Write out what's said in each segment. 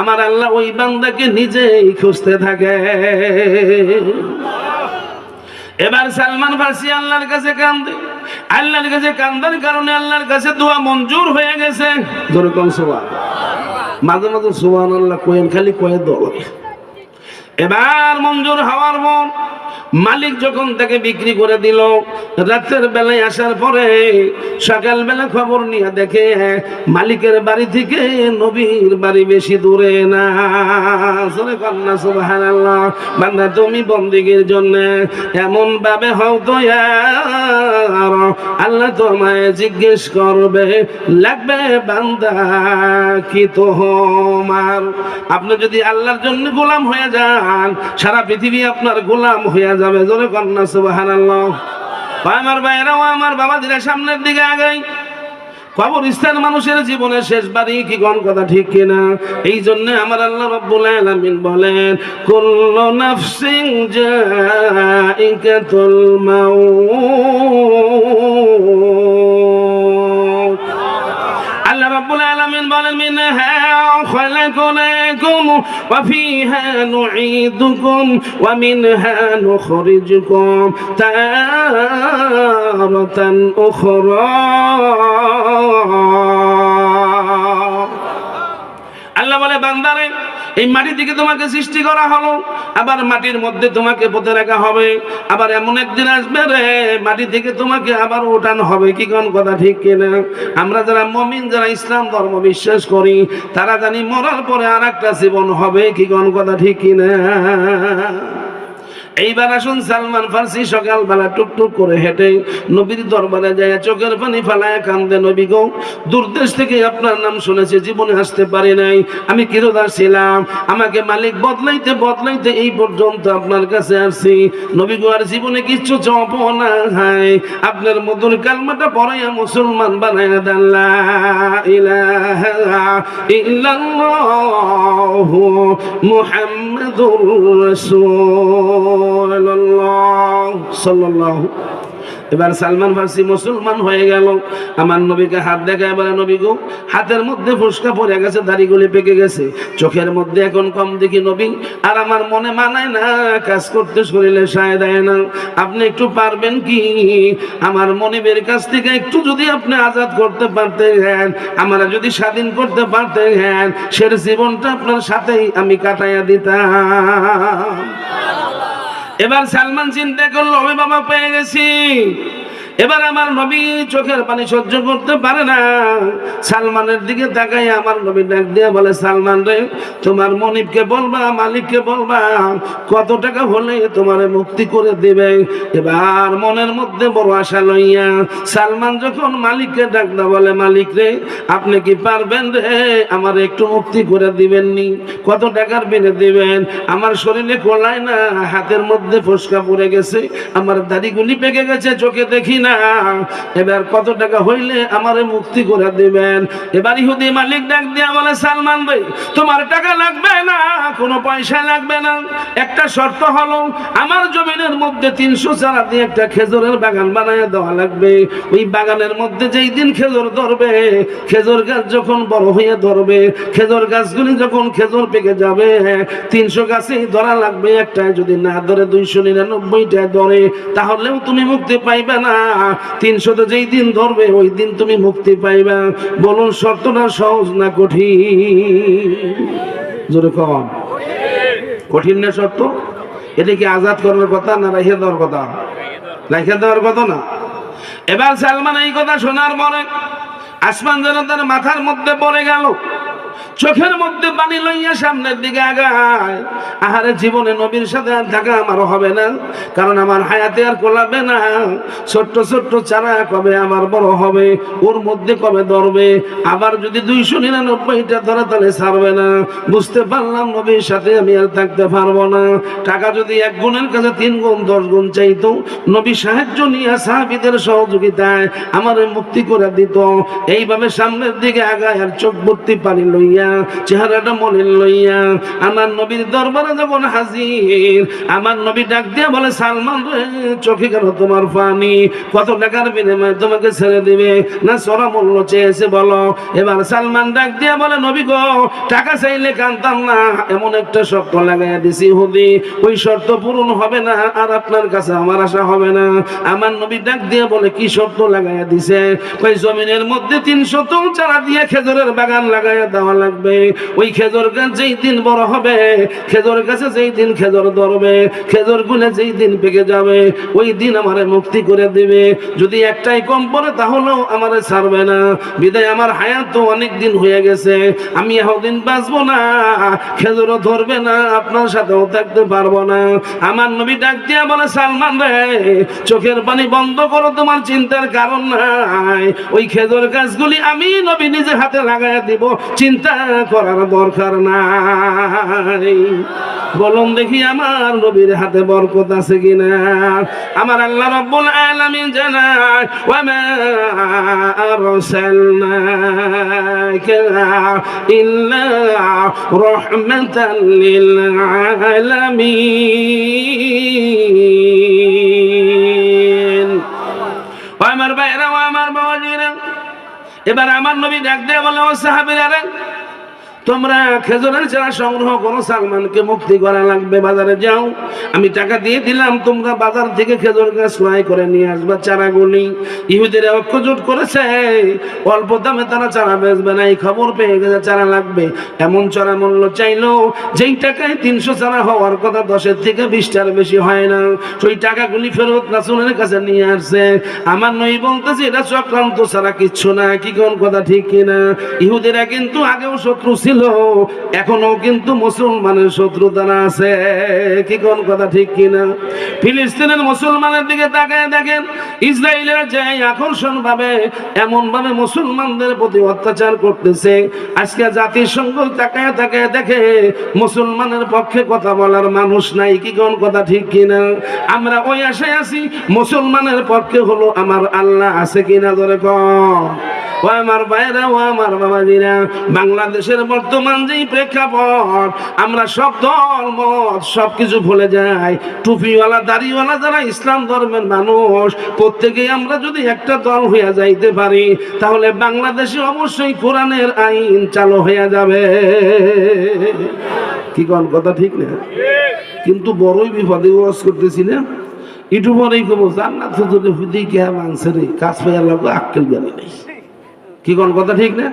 আমার আল্লাহ ওই বান্দাকে নিজেই খুঁজতে থাকে। এবার সালমান ফার্সি আল্লাহর কাছে কান্দে। আল্লাহর কাছে কান্দার কারণে আল্লাহর কাছে দোয়া মঞ্জুর হয়ে গেছে। ধরে কম সোয়া। মাঝে মাঝে সোয়ান আল্লাহ কোয়েন খালি কয়ে দল এবার মঞ্জুর হওয়ার পর মালিক যখন তাকে বিক্রি করে দিল, রাতের বেলায় আসার পরে সকাল বেলা খবর নিয়ে দেখে মালিকের বাড়ি থেকে নবীর বাড়ি বেশি দূরে না। বান্দা, তুমি বন্দিগির জন্য এমন ভাবে হও তো আল্লাহ তোমায় জিজ্ঞেস করবে, লাগবে বান্দা কি তোমার? আপনি যদি আল্লাহর জন্য গোলাম হয়ে যান সারা পৃথিবী আপনার গোলাম হইয়া যাবে। জোরে কন্যা সুবহানাল্লাহ। আমার ভাইয়েরাও আমার বাবা দিলে সামনের দিকে আগাই। কবরস্থান মানুষের জীবনের শেষ বাড়ি, কি কোন কথা ঠিক কিনা? এই জন্য আমার আল্লাহ রব্বুল আলামিন বলেন, কুল্লু নাফসিন জাইকাতুল মাউত। রাব্বুল আলামিন বলেন, মিনহা খলাকনাকুম ওয়া ফিহা নুঈদুকুম, ওয়া মিনহা নুখরিজুকুম তারাতান উখরা। আল্লাহ বলে, বান্দারে এই মাটি থেকে তোমাকে সৃষ্টি করা হলো, আবার মাটির মধ্যে তোমাকে পুঁতে রাখা হবে, আবার এমন একদিন আসবে রে মাটি থেকে তোমাকে আবার উঠান হবে, কি কোন কথা ঠিক কিনা আমরা যারা মমিন, যারা ইসলাম ধর্ম বিশ্বাস করি, তারা জানি মরার পরে আর একটা জীবন হবে, কি কোন কথা ঠিক কিনা এইবার আসুন সালমান ফার্সি সকালবেলা টুকটুক করে হেঁটে নবীর দরবারে যায় চোখের পানি ফালায় কান্দে, নবী গো, দূরদেশ থেকে আপনার নাম শুনেছি, জীবনে আসতে পারি নাই। আমি কিরোদার ছিলাম? আমাকে মালিক বদলাইতে বদলাইতে এই পর্যন্ত আপনার কাছে আসছি। নবী গো, আর জীবনে কিচ্ছু চপ না হাই আপনার মধুর কালমাটা পড়াইয়া মুসলমান বানাইয়া দাল্লা ইলাহা ইল্লাল্লাহু এবার সালমান ফার্সি মুসলমান হয়ে গেল। আমার নবীকে হাত দেখা এবার নবী গো, হাতের মধ্যে ফুসকা পড়ে গেছে, দাড়িগুলি পেকে গেছে। চোখের মধ্যে এখন কম দেখি নবী, আর আমার মনে মানায় না, কাজ করতে শরীরে সায় দেয় না। আপনি একটু পারবেন কি? আমার মনিবের কাছ থেকে একটু যদি আপনি আজাদ করতে পারতেন, আমরা যদি স্বাধীন করতে পারতেন সে জীবনটা আপনার সাথেই আমি কাটাইয়া দিতাম। এবার সালমান চিন্তা করল আমি বাবা পেয়ে গেছি। এবার আমার নবী চোখের পানি সহ্য করতে পারে না। সালমানের দিকে তাকাই আমার নবী ডাক দিয়ে বলে, সালমান রে, তোমার মনিবকে বলবা, মালিককে বলবা, কত টাকা হলে তোমার মুক্তি করে দেবে? এবার মনের মধ্যে বড় আশা লইয়া সালমান যখন মালিককে ডাক না বলে, মালিক রে, আপনি কি পারবেন রে? আমার একটু মুক্তি করে দিবেন নি কত টাকার বিনে দিবেন? আমার শরীরে কোলায় না, হাতের মধ্যে ফসকা পড়ে গেছে, আমার দাড়িগুলি পেকে গেছে, চোখে দেখি না। এবার কত টাকা হইলে আমারে মুক্তি করে দিবেন? এবার ইহুদি মালিক ডাক দিয়া বলে, সালমান ভাই, তোমার টাকা লাগবে না, কোনো পয়সা লাগবে না। একটা শর্ত হলো, আমার জমিনের মধ্যে তিনশো চারা দিয়ে একটা খেজুরের বাগান বানায় দেওয়া লাগবে। ওই বাগানের মধ্যে যেই দিন খেজুর ধরবে, খেজুর গাছ যখন বড় হয়ে ধরবে, খেজুর গাছগুলি যখন খেজুর পেকে যাবে, তিনশো গাছেই ধরা লাগবে। একটাই যদি না ধরে, দুইশো নিরানব্বইটায় ধরে, তাহলেও তুমি মুক্তি পাইবে না। তিনশো তো যেই দিন ধরবে, ওই দিন তুমি মুক্তি পাইবা। বলুন, শর্তটা সহজ না কঠিন? জোরে কম কঠিন না শর্ত? এটা কি আজাদ করার কথা না রাখিয়ে দেওয়ার কথা? রাখিয়ে দেওয়ার কথা না। এবার সালমান এই কথা শোনার পরে আসমান যেন তার মাথার মধ্যে পড়ে গেল। চোখের মধ্যে পানি লইয়া সামনের দিকে আগায়। আহারে জীবনে নবীর সাথে আর থাকা আমার হবে না, কারণ আমার হায়াতে আর কোলাবে না। ছোট্ট ছোট্ট চারা কবে আমার বড় হবে, ওর মধ্যে কবে ধরবে? আবার যদি দুইশো নিরানব্বইটা ধরে তাহলে ছাড়বে না। বুঝতে পারলাম নবীর সাথে আমি আর থাকতে পারব না। টাকা যদি এক গুণের কাছে তিন গুণ, দশ গুণ চাইতো, নবী সাহায্য নিয়ে সাহাবিদের সহযোগিতায় আমার মুক্তি করে দিত। এইভাবে সামনের দিকে আগায় আর চোখ ভর্তি পানি লইয়া লইয়া, চেহারাটা মলিন লইয়া, আমার নবীর দরবারে যখন হাজির, আমার নবী ডাক দিয়ে বলে, সালমান রে, চোখে কেন তোমার পানি? কত টাকার বিনিময়ে তোমাকে ছেড়ে দিবে? না সরা মূল্য চেয়েছে বলো। এবার সালমান ডাক দিয়ে বলে, নবী গো, টাকা চাইলে কানতাম না, এমন একটা শর্ত লাগাইয়া দিছি হুদি ওই শর্ত পূরণ হবে না, আর আপনার কাছে আমার আশা হবে না। আমার নবী ডাক দিয়ে বলে, কি শর্ত লাগাইয়া দিছে? ওই জমিনের মধ্যে তিনশো চারা দিয়ে খেজুরের বাগান লাগাইয়া দেওয়া লাগবে। ওই খেজুর গাছ যেই দিন বড় হবে, খেজুর গাছে যেই দিন খেজুর ধরবে, খেজুর গুলে যেই দিন পেকে যাবে, ওই দিন আমারে মুক্তি করে দিবে। যদি একটাই কম পড়ে তাহলেও আমারে ছাড়বে না। বিদায়, আমার হায়াত তো অনেক দিন হয়ে গেছে। আমি এতদিন বাঁচবো না, খেজুরও ধরবে না, আপনার সাথেও থাকতে পারব না। আমার নবী ডাক দিয়া বলে, সালমান রে, চোখের পানি বন্ধ করো, তোমার চিন্তার কারণ নাই। ওই খেজুর গাছগুলি আমি নবী নিজে হাতে লাগাই দিব, চিন্তা করার দরকার নাই। বলুন দেখি আমার নবীর হাতে বরকত আছে কিনা? আমার আল্লাহ রব্বুল আলামিন জানায় ওয়া মা আরসালনাকা ইল্লা রাহমাতাল লিল আলামিন। আমার ভাইরা আমার বাবাজিরা এবার আমার নবী ডাক দিয়ে বলে ও সাহাবিরা তোমরা খেজুরের চারা সংগ্রহ করো, সালমানকে মুক্তি করা লাগবে, বাজারে যাও। আমি টাকা দিয়ে দিলাম, তোমরা বাজার থেকে খেজুর গাছ ক্রয় করে নিয়ে আসবা চারাগুলি। ইহুদিরা ঐক্যজোট করেছে, অল্প দামে তারা চারা বেচবে না, এই খবর পেয়ে গেছে, চারা লাগবে। এমন চারা মূল্য চাইলো, যেই টাকায় তিনশো চারা হওয়ার কথা দশের থেকে বিশটার বেশি হয় না। সেই টাকাগুলি ফেরত রাসুলের কাছে নিয়ে আসছে। আমার নই বলতেছে এটা চক্রান্ত ছাড়া কিচ্ছু না, কি কোন কথা ঠিক কিনা? ইহুদেরা কিন্তু আগেও শত্রু ছিল। এখনও কিন্তু মুসলমানের শত্রু তারা আছে। কি কোন কথা ঠিক কিনা? ফিলিস্তিনের মুসলমানের দিকে তাকায় দেখেন, ইসরায়েলের যে আকর্ষণ ভাবে এমন ভাবে মুসলমানদের প্রতি অত্যাচার করতেছে, আজকে জাতিসংঘ তাকায় তাকায় দেখে মুসলমানের পক্ষে কথা বলার মানুষ নাই, কি কোন কথা ঠিক কিনা? আমরা ওই আশায় আছি, মুসলমানের পক্ষে হলো আমার আল্লাহ আছে কিনা ধরে কম ও আমার ভাইরা, ও আমার বাবাজিরা, বাংলাদেশের বর্তমান যেই প্রেক্ষাপট, আমরা সব দল, মত, সবকিছু ভুলে যাই। টুপিওয়ালা, দাড়িওয়ালা যারা ইসলাম ধর্মের মানুষ, প্রত্যেকেই আমরা যদি একটা দল হইয়া যাইতে পারি, তাহলে বাংলাদেশে অবশ্যই কোরআনের আইন চালু হইয়া যাবে। কি কোন কথা ঠিক না? কিন্তু বড়ই বিপদে ওয়াজ করতেছি না। একটু পরেই কবো, জান্নাত হুজুরে হুদি কে রে, কাজ পেয়ার লোক আক্কেল জানি নাই। কি কোন কথা ঠিক না?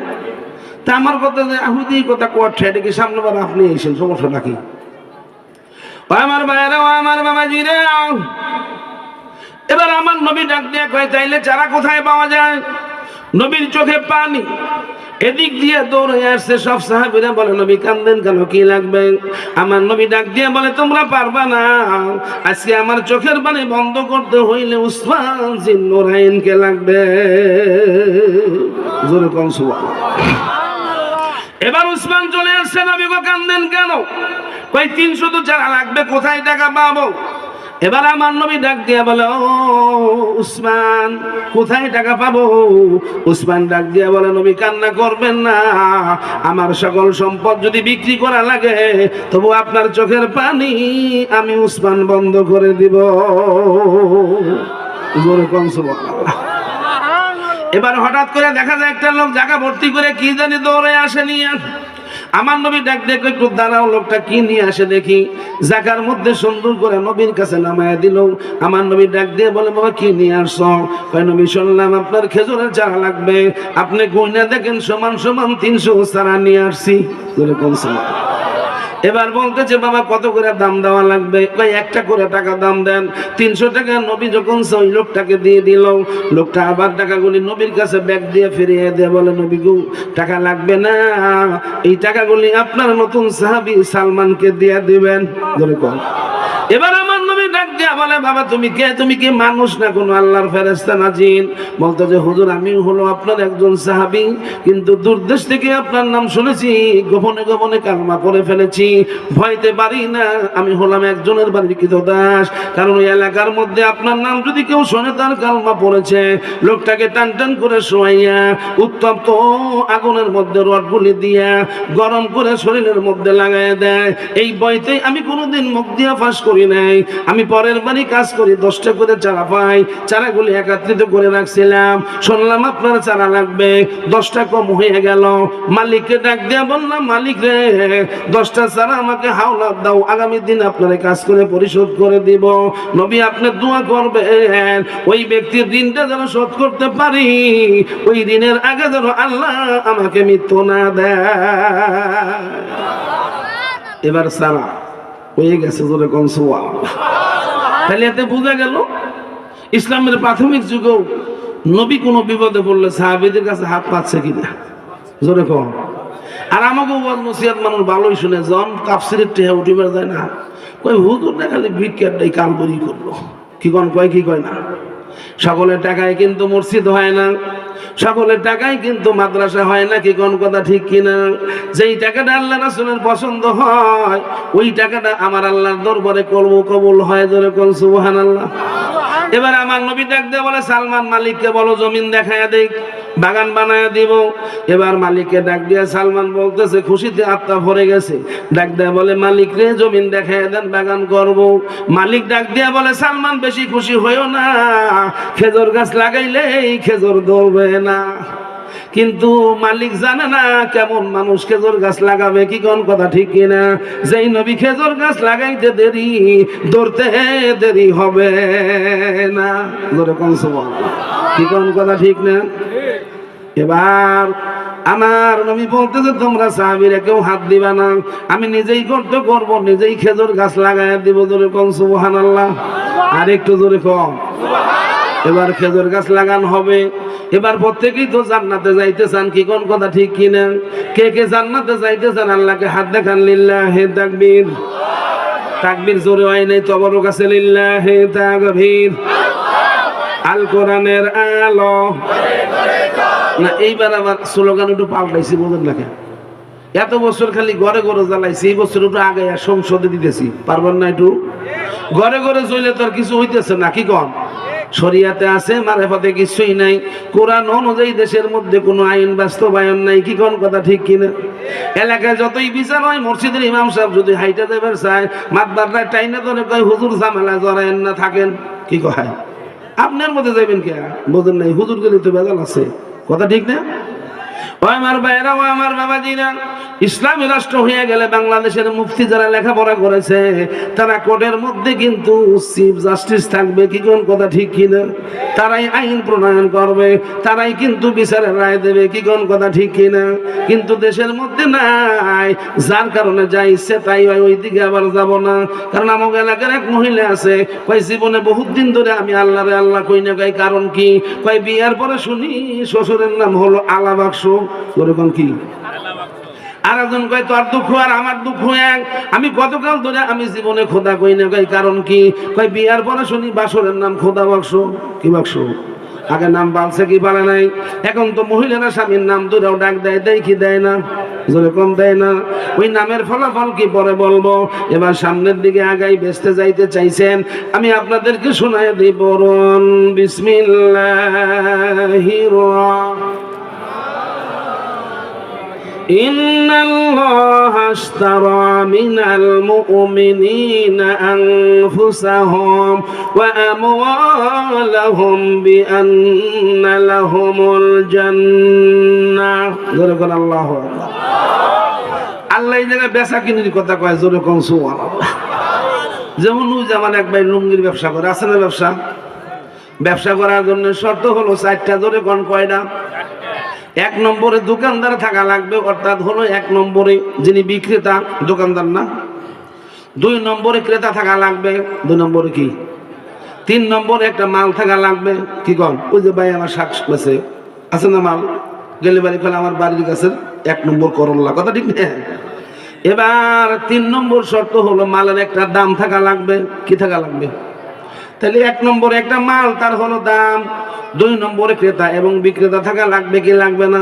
তা আমার কথা আহুদি কথা কোয়া এটা কি সামনে বার আপনি এসেন সমস্যাটা কি? আমার ভাইয়েরা আমার বাবাজি রে এবার আমার নবী ডাক দিয়ে কয়, তাইলে চারা কোথায় পাওয়া যায়? নবীর চোখে পানি। এদিক দিয়ে দৌড়ে আসছে, সব সাহাবিরা বলে, নবী কান্দেন কেন? কি লাগবে? আমার নবী ডাক দিয়ে বলে, তোমরা পারবা না। আজকে আমার চোখের পানি বন্ধ করতে হইলে উসমান জিন্নুরাইনকে লাগবে। জোরে কম এবার উসমান চলে আসছে, নবী গো, কান্দেন কেন? কই তিনশো তো চারা লাগবে, কোথায় টাকা পাবো? এবার আমার নবী ডাক দিয়া বলে, ও উসমান, কোথায় টাকা পাবো? উসমান ডাক দিয়া বলে, নবী, কান্না করবেন না। আমার সকল সম্পদ যদি বিক্রি করা লাগে, তবু আপনার চোখের পানি আমি উসমান বন্ধ করে দিব। এবার হঠাৎ করে দেখা যায় একটা লোক জায়গা ভর্তি করে কি জানি দৌড়ে আসে নিয়ে। আমার নবী ডাক দেখো একটু দাঁড়াও, লোকটা কি নিয়ে আসে দেখি। জাকার মধ্যে সুন্দর করে নবীর কাছে নামায় দিল। আমার নবী ডাক দিয়ে বলে, বাবা, কি নিয়ে আসছো? কয়, নবী, শুনলাম আপনার খেজুরের চারা লাগবে। আপনি গুইনা দেখেন, সমান সমান তিনশো সারা নিয়ে আসছি। কোন সময় এবার বলতেছে, বাবা, কত করে দাম দেওয়া লাগবে? কয়, একটা করে টাকা দাম দেন। তিনশো টাকা নবী যখন ওই লোকটাকে দিয়ে দিল, লোকটা আবার টাকাগুলি নবীর কাছে ব্যাগ দিয়ে ফিরিয়ে দিয়ে বলে, নবী গো, টাকা লাগবে না। এই টাকাগুলি আপনার নতুন সাহাবি সালমানকে দিয়ে দিবেন। ধরে কর এবার আমার নবী ডাক দিয়া বলে, বাবা, তুমি কে? তুমি কি মানুষ না কোনো আল্লাহর ফেরেস্তা না জিন বলতো যে, হুজুর আমি হলো আপনার একজন সাহাবি, কিন্তু দূরদেশ থেকে আপনার নাম শুনেছি, গোপনে গোপনে কালমা করে ফেলেছি। ভয়তে পারি না। আমি হলাম একজনের বাড়ির কৃত দাস। কারণ ওই এলাকার মধ্যে আপনার নাম যদি কেউ শোনে, তার কালমা পড়েছে। লোকটাকে টান টান করে শোয়াইয়া, উত্তপ্ত আগুনের মধ্যে রডগুলি দিয়া, গরম করে শরীরের মধ্যে লাগাই দেয়। এই বইতে আমি কোনোদিন মুখ দিয়া ফাঁস করি নাই। আমি পরের বাড়ি কাজ করি, দশটা করে চারা পাই, চারাগুলি একত্রিত করে রাখছিলাম। শুনলাম আপনার চারা লাগবে। দশটা কম হয়ে গেল। মালিককে ডাক দিয়া বললাম, মালিক রে, দশটা চারা আমাকে হাওলা দাও, আগামী দিন আপনার কাজ করে পরিশোধ করে দিব। নবী আপনি দোয়া করবেন, ওই ব্যক্তির ঋণটা যেন শোধ করতে পারি। ওই ঋণের আগে যেন আল্লাহ আমাকে মৃত্যু না দেয়। এবার সারা, হয়ে গেছে জোরে কনসোয়া তাহলে এতে বোঝা গেল, ইসলামের প্রাথমিক যুগেও নবী কোনো বিপদে পড়লে সাহাবিদের কাছে হাত পাচ্ছে কিনা? জোরে কম। আর আমাকে ওয়াজ নসিহাত মানুষ ভালোই শুনে, জন তাফসিরের টেহা উঠিবার যায় না। কই হুজুর না খালি ভিক্ষাটাই কাম করি করল কি কন, কয়, কি কয় না? সকলের টাকায় কিন্তু মসজিদ হয় না। সকলের টাকায় কিন্তু মাদ্রাসা হয় না, কি কোন, কথা ঠিক কিনা যেই টাকাটা আল্লাহ রাসুলের পছন্দ হয়, ওই টাকাটা আমার আল্লাহর দরবারে করব কবুল হয় ধরে কোন সুবহান আল্লাহ এবার আমার নবী ডাক দিয়ে বলে, সালমান মালিককে বলো, জমিন দেখায় দেখ। বাগান বানায় দিব। এবার মালিককে ডাক দিয়ে সালমান বলতেছে, খুশিতে আত্মা ভরে গেছে। ডাক দেয়া বলে, মালিক রে, জমিন দেখায় দেন, বাগান করব। মালিক ডাক দিয়া বলে, সালমান, বেশি খুশি হইও না। খেজুর গাছ লাগাইলেই খেজুর ধরবে না। কিন্তু মালিক জানে না কেমন মানুষ খেজুর গাছ লাগাবে, কি কোন কথা, ঠিক কিনা যেই নবী খেজুর গাছ লাগাইতে দেরি, ধরতে দেরি হবে না। কি কোন কথা, ঠিক না? এবার আমার নবী বলতেছে তোমরা সাহাবিরা কেউ হাত দিবা না। আমি নিজেই করতে করব নিজেই খেজুর গাছ লাগাই দিব জোরে কম সুবহান আল্লাহ আর একটু জোরে কম এবার খেজুর গাছ লাগানো হবে। এবার প্রত্যেকেই তো জান্নাতে যাইতে চান কি কোন কথা ঠিক কিনা? কে কে জান্নাতে যাইতে চান আল্লাহকে হাত দেখান লিল্লাহ হে তাকবীর। তাকবীর জোরে হয় নাই তবর কাছে লিল্লাহ হে তাকবীর। আল কোরআনের আলো। না, এইবার আমার স্লোগান একটু পাল্টাইছি, বোঝেন না কেন? এত বছর খালি ঘরে ঘরে জ্বালাইছি, এই বছর একটু আগে সংসদে দিতেছি, পারবেন না একটু? ঘরে ঘরে চলে তো আর কিছু হইতেছে না, কি কম? শরিয়াতে আছে, মারেফাতে কিছুই নাই। কোরআন অনুযায়ী দেশের মধ্যে কোনো আইন বাস্তবায়ন নাই, কি কোন কথা ঠিক কিনা? এলাকায় যতই বিচার হয়, মসজিদের ইমাম সাহেব যদি হাইটা দেবের চায় মাতবারটা টাইনে ধরে কয়, হুজুর ঝামেলা জড়ায়েন না, থাকেন। কি কয়? আপনার মধ্যে যাবেন কে? বোঝেন নাই, হুজুর গেলে তো বেজাল আছে। কথা ঠিক না? ও আমার ভাইরা ও আমার বাবাজিরা, ইসলামী রাষ্ট্র হয়ে গেলে বাংলাদেশের মুফতি যারা লেখাপড়া করেছে, তারা কোর্টের মধ্যে কিন্তু চিফ জাস্টিস থাকবে, কি কোন কথা ঠিক কিনা? তারাই আইন প্রণয়ন করবে, তারাই কিন্তু বিচারের রায় দেবে, কি কোন কথা ঠিক কিনা? কিন্তু দেশের মধ্যে নাই, যার কারণে যা ইচ্ছে তাই হয় ওই দিকে আবার যাব না। কারণ আমার এলাকার এক মহিলা আছে কই জীবনে বহুত দিন ধরে আমি আল্লাহ রে আল্লাহ কই না কই কারণ কি? কয়, বিয়ার পরে শুনি শ্বশুরের নাম হলো আলা বাক্স ওরকম কি? আর একজন কয়, তোর দুঃখ আর আমার দুঃখ এক। আমি গতকাল ধরে আমি জীবনে খোদা কই না কই কারণ কি? কই বিয়ার পরে শুনি বাসরের নাম খোদা বাক্স। কি বাক্স? আগে নাম বালছে কি পারে নাই? এখন তো মহিলারা স্বামীর নাম ধরেও ডাক দেয় দেয় কি দেয় না? জোরে কম দেয় না। ওই নামের ফলাফল কি পরে বলব? এবার সামনের দিকে আগাই বেসতে যাইতে চাইছেন। আমি আপনাদেরকে শোনায় দিই বরণ বিসমিল্লাহির إن الله اشترى من المؤمنين أنفسهم وأموالهم بأن لهم الجنة ذلك الله أكبر আল্লাহ এই জায়গায় বেচা কিনির কথা কয় জোরে কম সুমান যেমন ওই যে আমার এক ভাই লুঙ্গির ব্যবসা করে আছে না ব্যবসা ব্যবসা করার জন্য শর্ত হলো চারটা জোরে কোন কয়টা এক নম্বরে দোকানদার থাকা লাগবে, অর্থাৎ হলো এক নম্বরে যিনি বিক্রেতা, দোকানদার না। দুই নম্বরে ক্রেতা থাকা লাগবে, দুই নম্বরে কি? তিন নম্বরে একটা মাল থাকা লাগবে, কি কন? ওই যে ভাই আমার শাক আছে আছে না মাল? গেলে বাড়ি ফেলে আমার বাড়ির কাছে এক নম্বর করল্লা কথা ঠিক না? এবার তিন নম্বর শর্ত হলো মালের একটা দাম থাকা লাগবে, কি থাকা লাগবে? তাহলে এক নম্বরে একটা মাল তার হলো দাম। দুই নম্বরে ক্রেতা এবং বিক্রেতা থাকা লাগবে কি লাগবে না?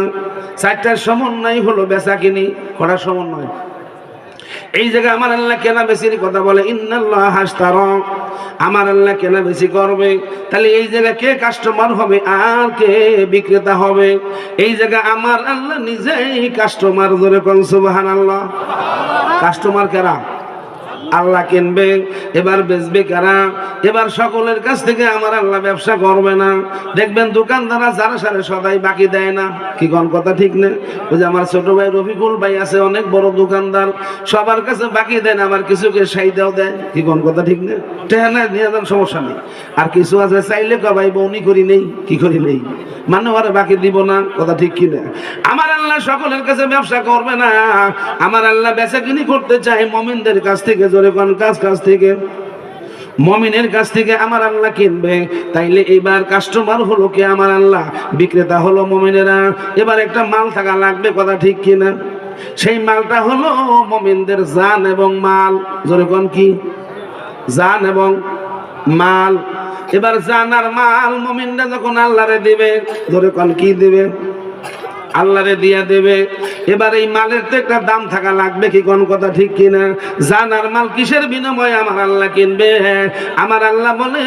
চারটার সমন্বয় হলো বেচা কিনি করার সমন্বয়। এই জায়গায় আমার আল্লাহ কেনা বেশির কথা বলে ইন্নাল্লাহ হাসতার আমার আল্লাহ কেনা বেশি করবে। তাহলে এই জায়গায় কে কাস্টমার হবে আর কে বিক্রেতা হবে? এই জায়গায় আমার আল্লাহ নিজেই কাস্টমার ধরে কোন সুবাহান আল্লাহ কাস্টমার কেরা? আল্লাহ কিনবে। এবার বেচবে কারা? এবার সকলের কাছ থেকে আমার আল্লাহ ব্যবসা করবে না। দেখবেন দোকানদাররা যারা সারে সদাই বাকি দেয় না। কি কোন কথা ঠিক না? ওই যে আমার ছোট ভাই রফিকুল ভাই আছে, অনেক বড় দোকানদার। সবার কাছে বাকি দেয় না, আবার কিছুকে সাইদাও দেয়। কি কোন কথা ঠিক না? টেহানা নিয়ে যান সমস্যা নেই। আর কিছু আছে, চাইলে কবাই বউনি করি নেই, কি করি নেই? মানে ওরা বাকি দিব না, কথা ঠিক কি না? আমার আল্লাহ সকলের কাছে ব্যবসা করবে না। আমার আল্লাহ বেচা কিনি করতে চাই মমিনদের কাছ থেকে, জোরে কোন কাজ কাছ থেকে। মমিনের কাছ থেকে আমার আল্লাহ কিনবে। তাইলে এবার কাস্টমার হলো কে আমার আল্লাহ? বিক্রেতা হলো মমিনেরা। এবার একটা মাল থাকা লাগবে, কথা ঠিক কিনা? সেই মালটা হলো মমিনদের জান এবং মাল। যেরকম কি? জান এবং মাল। এবার জান আর মাল মমিনরা যখন আল্লাহরে দিবে ধরে কোন কি দিবে? আল্লাহরে দিয়া দেবে। এবার এই মালের তো একটা দাম থাকা লাগবে, কি কোন কথা ঠিক কিনা? জানার মাল কিসের বিনিময়ে আমার আল্লাহ কিনবে? আমার আল্লাহ বলে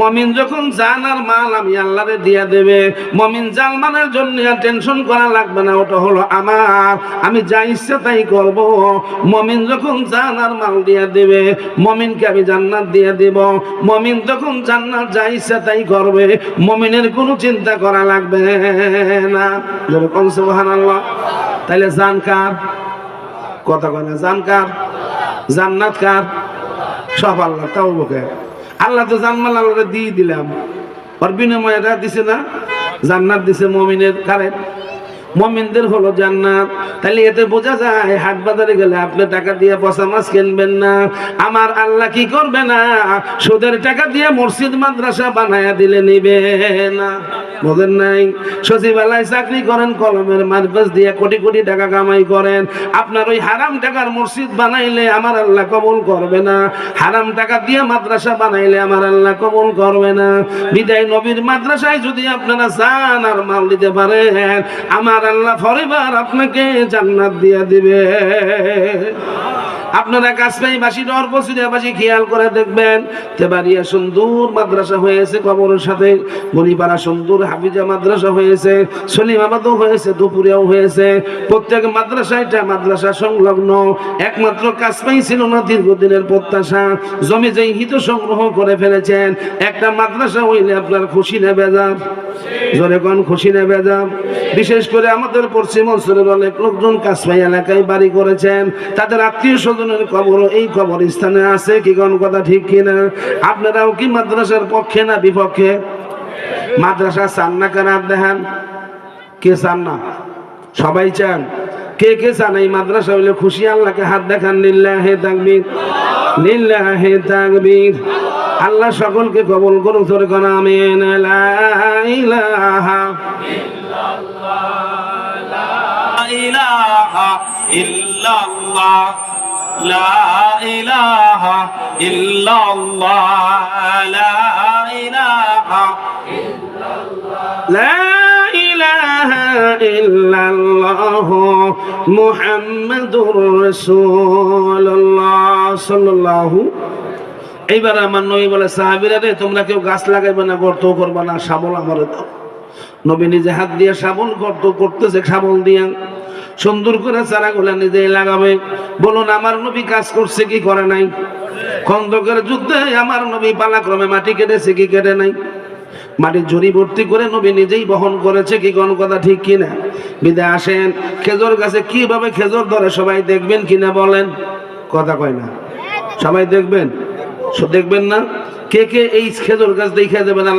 মমিন যখন জানার মাল আমি আল্লাহরে দিয়া দেবে, মমিন জাল মানের জন্য টেনশন করা লাগবে না, ওটা হলো আমার। আমি যা ইচ্ছে তাই করব। মমিন যখন জানার মাল দিয়া দেবে, মমিনকে আমি জান্নাত দিয়া দেব। মমিন যখন জান্নাত যা ইচ্ছা তাই করবে, মমিনের কোনো চিন্তা করা লাগবে না। যেরকম সুবহানাল্লাহ। তাইলে জান কার? কথা কয় না, জান কার? জান্নাত কার? সব আল্লাহ, তাও বকে আল্লাহ তো জানমাল আল্লাহ দিয়ে দিলাম। ওর বিনিময়ে দিছে না? জান্নাত দিছে মমিনের কারেন্ট মমিনদের হলো জান্নাত। তাহলে এতে বোঝা যায়, হাট বাজারে গেলে আপনি টাকা দিয়ে পচা মাছ কিনবেন না। আমার আল্লাহ কি করবে না? সুদের টাকা দিয়ে মসজিদ, মাদ্রাসা বানায়া দিলে নিবে না। বোঝেন নাই? সচিবালয় চাকরি করেন, কলমের মারপাস দিয়ে কোটি কোটি টাকা কামাই করেন। আপনার ওই হারাম টাকার মসজিদ বানাইলে আমার আল্লাহ কবুল করবে না। হারাম টাকা দিয়ে মাদ্রাসা বানাইলে আমার আল্লাহ কবুল করবে না। বিদায় নবীর মাদ্রাসায় যদি আপনারা চান আর মাল দিতে পারেন, আমার আল্লাহ ফরেবার আপনাকে জান্নাত দিয়া দিবে। আপনারা কাছপাই বাসী বাসী খেয়াল করে দেখবেন তেবাড়িয়া সুন্দর মাদ্রাসা হয়েছে কবরের সাথে গরিপাড়া সুন্দর হাফিজা মাদ্রাসা হয়েছে, সলিমাবাদও হয়েছে, দুপুরেও হয়েছে। প্রত্যেক মাদ্রাসা এটা মাদ্রাসা সংলগ্ন। একমাত্র কাছপাই ছিল না, দীর্ঘদিনের প্রত্যাশা। জমি যেই হিত সংগ্রহ করে ফেলেছেন, একটা মাদ্রাসা হইলে আপনার খুশি নেবে যান কোন খুশি নেবে যান বিশেষ করে আমাদের পশ্চিম অঞ্চলের অনেক লোকজন কাছপাই এলাকায় বাড়ি করেছেন। তাদের আত্মীয় স্বজনের কবর এই কবর স্থানে আছে। কি কোন কথা ঠিক কিনা? আপনারাও কি মাদ্রাসার পক্ষে না বিপক্ষে? মাদ্রাসা চান না কেন দেখেন কে চান না? সবাই চান। কে কে চান? এই মাদ্রাসা হইলে খুশি আল্লাহকে হাত দেখান। নিল্লাহে তাকবীর। নিল্লাহে তাকবীর। আল্লাহ সকলকে কবল করুন তোর কনা, আমিন লা ইলাহা ইল্লাল্লাহ, লা ইলাহা ইল্লাল্লাহ, লা ইলাহা ইল্লাল্লাহ, মুহাম্মাদুর রাসূলুল্লাহ, সাল্লাল্লাহু এইবার আমার নবী বলে, সাহাবিরা রে, তোমরা কেউ গাছ লাগাইবে না, গর্ত করবে না শাবল আমার দাও। নবী নিজে হাত দিয়ে শাবল গর্ত করতেছে শাবল দিয়া সুন্দর করে চারাগুলা নিজেই লাগাবে। বলুন, আমার নবী কাজ করছে কি, করে নাই? খন্দকের যুদ্ধে আমার নবী পালাক্রমে মাটি কেটেছে কি, কেটে নাই? মাটির ঝুড়ি ভর্তি করে নবী নিজেই বহন করেছে কি, কোন কথা ঠিক কিনা? বিদে আসেন। খেজুর গাছে কীভাবে খেজুর ধরে সবাই দেখবেন কিনা বলেন? কথা কয় না। সবাই দেখবেন? দেখবেন না কে কে এই খেজুর গাছ দেখে যাবেন আল্লাহ